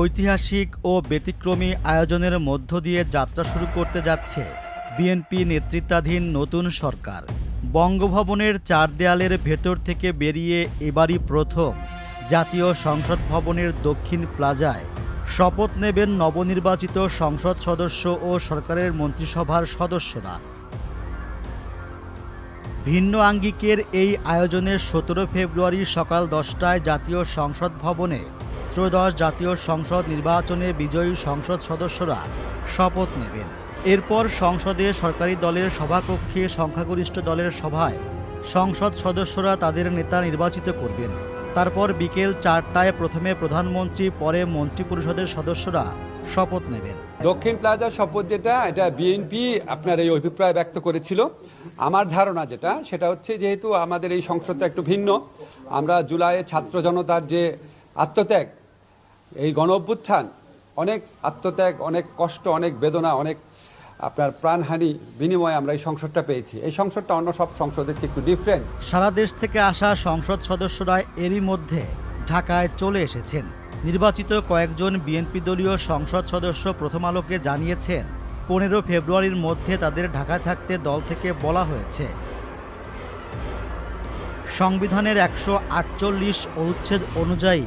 ঐতিহাসিক ও ব্যতিক্রমী আয়োজনের মধ্য দিয়ে যাত্রা শুরু করতে যাচ্ছে বিএনপি নেতৃত্বাধীন নতুন সরকার। বঙ্গভবনের চার দেয়ালের ভেতর থেকে বেরিয়ে এবারই প্রথম জাতীয় সংসদ ভবনের দক্ষিণ প্লাজায় শপথ নেবেন নবনির্বাচিত সংসদ সদস্য ও সরকারের মন্ত্রিসভার সদস্যরা। ভিন্ন আঙ্গিকের এই আয়োজনে সতেরো ফেব্রুয়ারি সকাল দশটায় জাতীয় সংসদ ভবনে ত্রয়োদশ জাতীয় সংসদ নির্বাচনে বিজয়ী সংসদ সদস্যরা শপথ নেবেন। এরপর সংসদে সরকারি দলের সভাকক্ষে সংখ্যাগরিষ্ঠ দলের সভায় সংসদ সদস্যরা তাদের নেতা নির্বাচিত করবেন। তারপর বিকেল চারটায় প্রথমে প্রধানমন্ত্রী, পরে মন্ত্রিপরিষদের সদস্যরা শপথ নেবেন। দক্ষিণ প্লাজা শপথ যেটা, এটা বিএনপি আপনার এই অভিপ্রায় ব্যক্ত করেছিল। আমার ধারণা যেটা, সেটা হচ্ছে যেহেতু আমাদের এই সংসদটা একটু ভিন্ন, আমরা জুলাইয়ে ছাত্র জনতার যে আত্মত্যাগ এই গণ অভ্যুত্থান অনেক আত্মত্যাগ, অনেক কষ্ট, অনেক বেদনা, অনেক আপনার প্রাণহানি বিনিময়ে আমরা এই সংসদটা পেয়েছি। এই সংসদটা অন্য সব সংসদের চেয়ে একটু ডিফারেন্ট সারা দেশ থেকে আসা সংসদ সদস্যরা এরই মধ্যে ঢাকায় চলে এসেছেন। নির্বাচিত কয়েকজন বিএনপি দলীয় সংসদ সদস্য প্রথম আলোকে জানিয়েছেন, পনেরো ফেব্রুয়ারির মধ্যে তাদের ঢাকায় থাকতে দল থেকে বলা হয়েছে। সংবিধানের একশো আটচল্লিশ অনুচ্ছেদ অনুযায়ী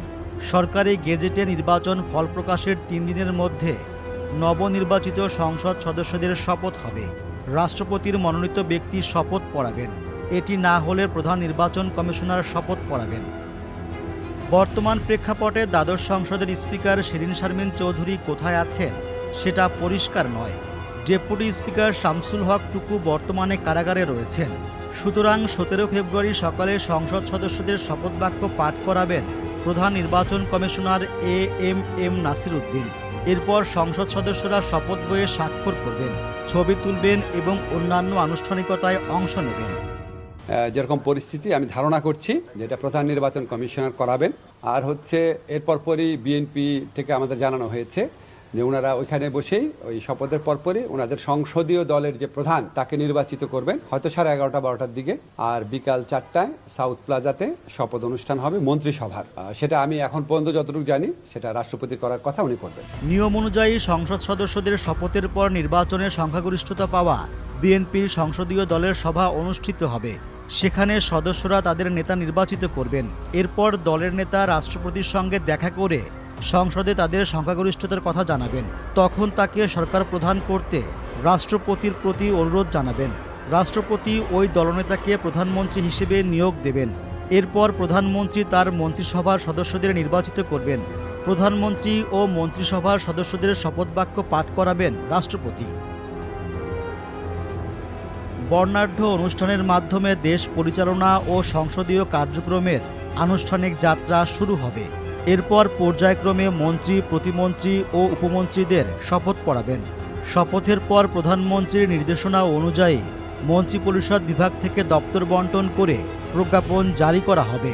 সরকারি গেজেটে নির্বাচন ফল প্রকাশের তিন দিনের মধ্যে নবনির্বাচিত সংসদ সদস্যদের শপথ হবে। রাষ্ট্রপতির মনোনীত ব্যক্তি শপথ পড়াবেন। এটি না হলে প্রধান নির্বাচন কমিশনার শপথ পড়াবেন। বর্তমান প্রেক্ষাপটে দ্বাদশ সংসদের স্পিকার শিরিন শারমিন চৌধুরী কোথায় আছেন সেটা পরিষ্কার নয়। ডেপুটি স্পিকার শামসুল হক টুকু বর্তমানে কারাগারে রয়েছেন। সুতরাং সতেরো ফেব্রুয়ারি সকালে সংসদ সদস্যদের শপথ বাক্য পাঠ করাবেন প্রধান নির্বাচন commissioner A M M Nasir Uddin এরপর সংসদ সদস্যরা শপথ বইয়ে স্বাক্ষর করবেন, ছবি তুলবেন এবং অন্যান্য আনুষ্ঠানিকতায় অংশ নেবেন। যেরকম পরিস্থিতি আমি ধারণা করছি, যেটা প্রধান নির্বাচন কমিশনার করাবেন। আর হচ্ছে, এরপর পরই বিএনপি থেকে আমাদের জানানো হয়েছে যে ওনারা ওইখানে বসেই ওই শপথের পরপরই ওনাদের সংসদীয় দলের যে প্রধান তাকে নির্বাচিত করবেন। হয়তো সাড়ে এগারোটা, বারোটার দিকে। আর বিকাল চারটায় সাউথ প্লাজাতে শপথ অনুষ্ঠান হবে মন্ত্রিসভার। সেটা আমি এখন পর্যন্ত যতটুকু জানি, সেটা রাষ্ট্রপতি করার কথা উনি করবেন। নিয়ম অনুযায়ী সংসদ সদস্যদের শপথের পর নির্বাচনে সংখ্যাগরিষ্ঠতা পাওয়া বিএনপির সংসদীয় দলের সভা অনুষ্ঠিত হবে। সেখানে সদস্যরা তাদের নেতা নির্বাচিত করবেন। এরপর দলের নেতা রাষ্ট্রপতির সঙ্গে দেখা করে সংসদে তাদের সংখ্যাগরিষ্ঠতার কথা জানাবেন। তখন তাকে সরকার প্রধান করতে রাষ্ট্রপতির প্রতি অনুরোধ জানাবেন। রাষ্ট্রপতি ওই দলনেতাকে প্রধানমন্ত্রী হিসেবে নিয়োগ দেবেন। এরপর প্রধানমন্ত্রী তার মন্ত্রিসভার সদস্যদের নির্বাচিত করবেন। প্রধানমন্ত্রী ও মন্ত্রিসভার সদস্যদের শপথ বাক্য পাঠ করাবেন রাষ্ট্রপতি। বর্ণাঢ্য অনুষ্ঠানের মাধ্যমে দেশ পরিচালনা ও সংসদীয় কার্যক্রমের আনুষ্ঠানিক যাত্রা শুরু হবে। এরপর পর্যায়ক্রমে মন্ত্রী, প্রতিমন্ত্রী ও উপমন্ত্রীদের শপথ পড়াবেন। শপথের পর প্রধানমন্ত্রীর নির্দেশনা অনুযায়ী মন্ত্রী পরিষদ বিভাগ থেকে দপ্তর বন্টন করে প্রজ্ঞাপন জারি করা হবে।